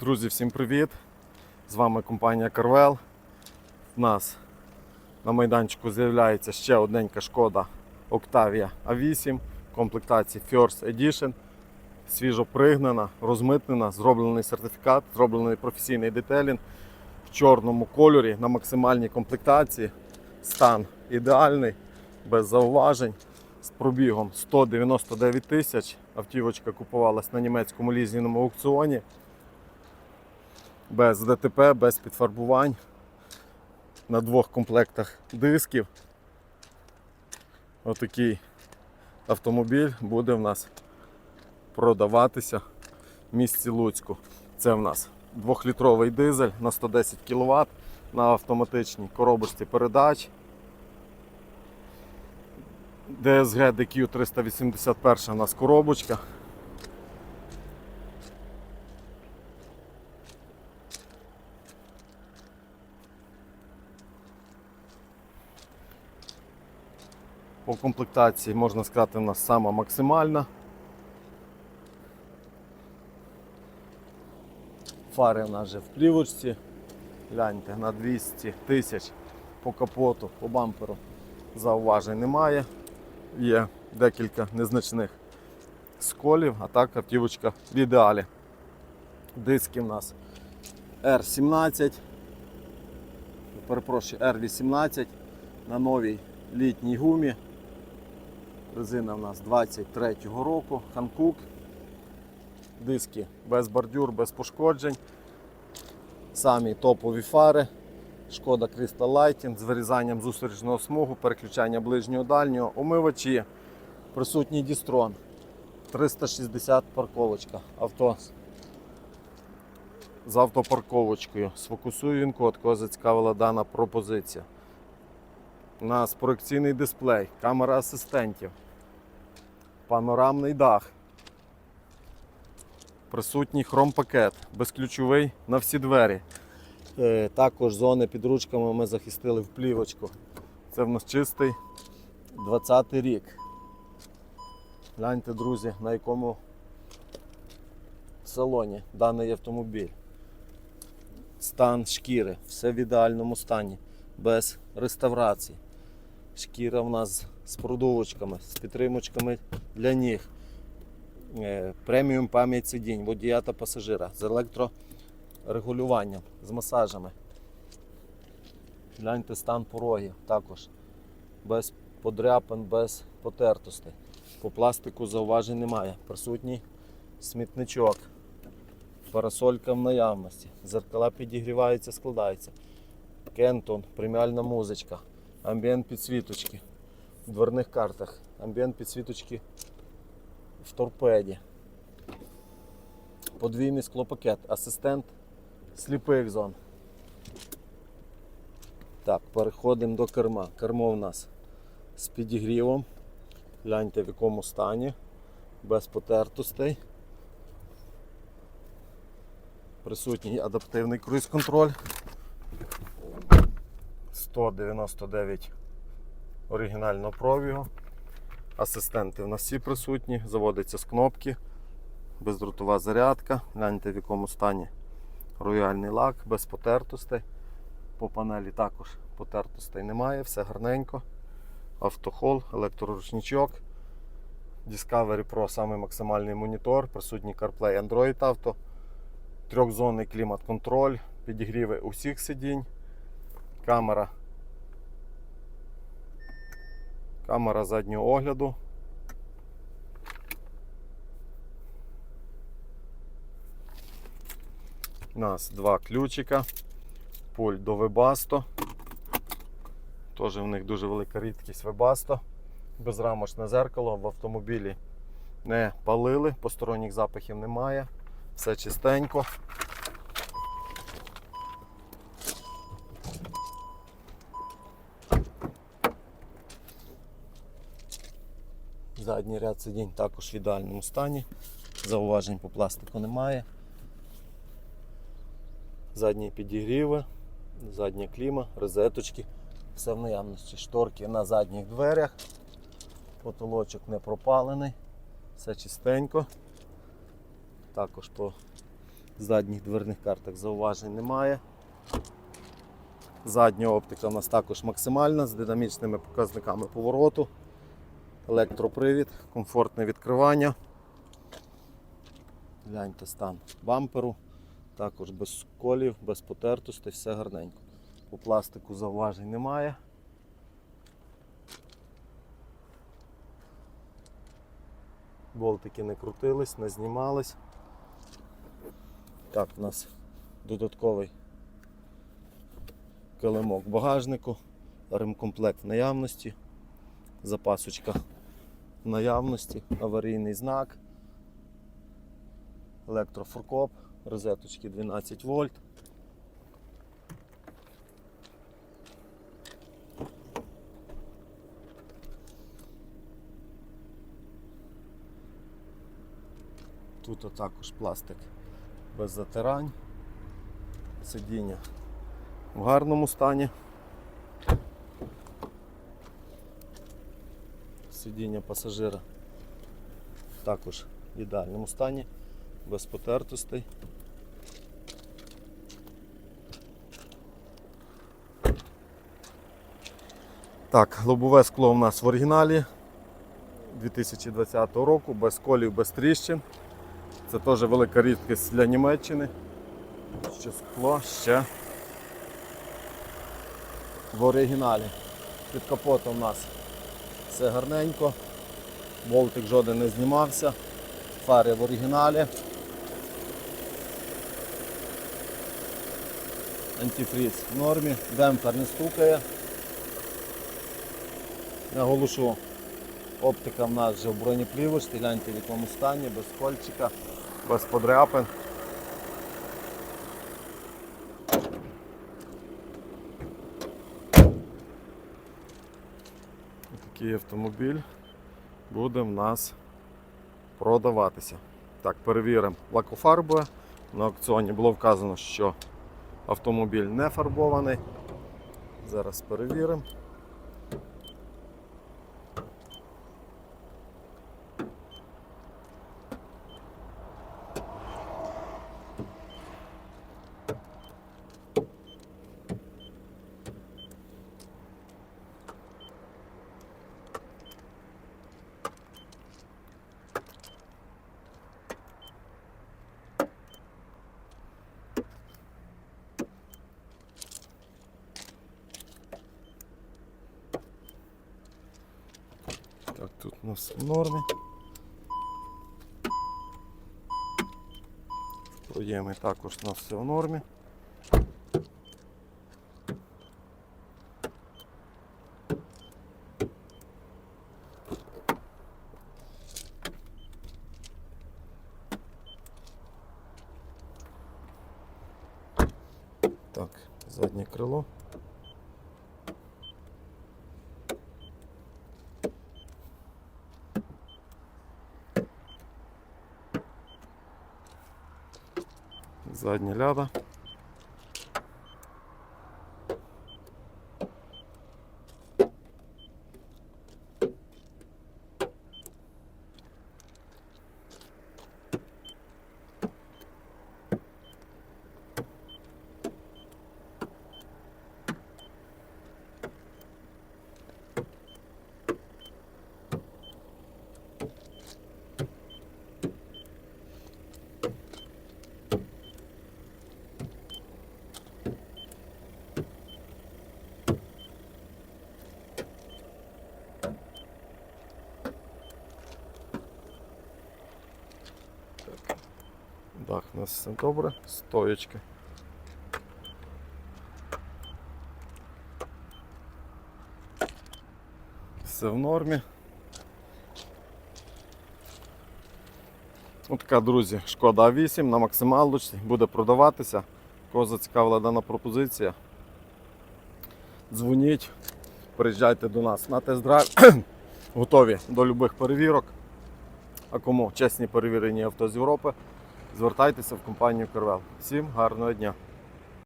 Друзі, всім привіт! З вами компанія Carvel. У нас на майданчику з'являється ще одненька шкода Octavia A8 в комплектації First Edition. Свіжо пригнана, розмитнена, зроблений сертифікат, зроблений професійний детелінг в чорному кольорі на максимальній комплектації. Стан ідеальний, без зауважень. З пробігом 199 тисяч. Автівочка купувалась на німецькому лізінному аукціоні без ДТП, без підфарбувань. На двох комплектах дисків. Отакий автомобіль буде в нас продаватися в місті Луцьку. Це в нас 2-літровий дизель на 110 кВт на автоматичній коробочці передач. DSG DQ 381 у нас коробочка. Комплектації можна сказати, у нас сама максимальна. Фари у нас вже в плівочці. Гляньте, на 200 тисяч по капоту, по бамперу зауважень немає. Є декілька незначних сколів, а так автівочка в ідеалі. Диски в нас R17, перепрошую, R18 на новій літній гумі. Резина в нас 23-го року, Ханкук. Диски без бордюр, без пошкоджень. Самі топові фари. Шкода Crystal Lighting з вирізанням зустрічного смугу, переключання ближнього дальнього, омивачі, присутній дістрон. 360 парковочка. Авто з автопарковочкою. Сфокусую він код, кого зацікавила дана пропозиція. У нас проекційний дисплей, камера асистентів, панорамний дах, присутній хром-пакет, безключовий на всі двері. Е, Також зони під ручками ми захистили в плівочку. Це в нас чистий 20-й рік. Гляньте, друзі, на якому салоні даний автомобіль. Стан шкіри, все в ідеальному стані, без реставрації. Шкіра в нас з продувочками, з підтримочками для ніг. Е, Преміум пам'ять сидінь, водія та пасажира з електрорегулюванням, з масажами. Гляньте стан порогів також. Без подряпин, без потертостей. По пластику зауважень немає. Присутній смітничок. Парасолька в наявності. Зеркала підігріваються, складаються. Кентон, преміальна музичка, амбієнт підсвіточки в дверних картах, амбієнт підсвіточки в торпеді. Подвійний склопакет, асистент сліпих зон. Так, переходимо до керма. Кермо в нас з підігрівом. Гляньте в якому стані, без потертостей. Присутній адаптивний круїз-контроль. 199 оригінального пробігу. Асистенти в нас всі присутні, заводиться з кнопки, бездротова зарядка. Гляньте в якому стані рояльний лак, без потертостей. По панелі також потертостей немає, все гарненько. Автохол, електроручничок. Discovery Pro самий максимальний монітор, присутній CarPlay Android Auto, трьохзонний клімат-контроль, підігріви усіх сидінь, камера. Камера заднього огляду. У нас два ключика, пульт до Webasto. Теж в них дуже велика рідкість Webasto. Безрамочне зеркало в автомобілі не палили, посторонніх запахів немає, все чистенько. Задній ряд сидінь також в ідеальному стані. Зауважень по пластику немає. Задні підігріви, задня кліма, розеточки, все в наявності. Шторки на задніх дверях. Потолочок не пропалений, все чистенько. Також по Задніх дверних картах зауважень немає. Задня оптика у нас також максимальна з динамічними показниками повороту. Електропривід, комфортне відкривання. Гляньте стан бамперу. Також без сколів, без потертостей, все гарненько. По пластику зауважень немає. Болтики не крутились, не знімались. Так, у нас додатковий килимок багажнику, ремкомплект в наявності, запасочка наявності, аварійний знак, електрофоркоп, розеточки 12 вольт. Тут також пластик без затирань, сидіння в гарному стані. Сидіння пасажира також в ідеальному стані, без потертостей. Так, лобове скло у нас в оригіналі 2020 року, без колів, без тріщин. Це теж велика рідкість для Німеччини. Ще скло ще в оригіналі. Під капотом у нас все гарненько, болтик жоден не знімався, фари в оригіналі. Антифріз в нормі, демпфер не стукає. Наголошу, оптика в нас вже в бронеплівочці, гляньте в якому стані, без кольчика, без подряпин. Такий автомобіль буде в нас продаватися. Так, перевіримо лакофарбове. На аукціоні було вказано, що автомобіль не фарбований. Зараз перевіримо. Нас в нормі. Проєми також у нас все в нормі. Так, заднє крило. Задня ляда. Дах у нас все добре, стоячки. Все в нормі. Ось така, друзі, шкода А8 на максималочці буде продаватися. Кого зацікавила дана пропозиція. Дзвоніть, приїжджайте до нас на тест-драйв. Готові до будь-яких перевірок. А кому чесні перевірені авто з Європи, звертайтеся в компанію Корвел. Всім гарного дня!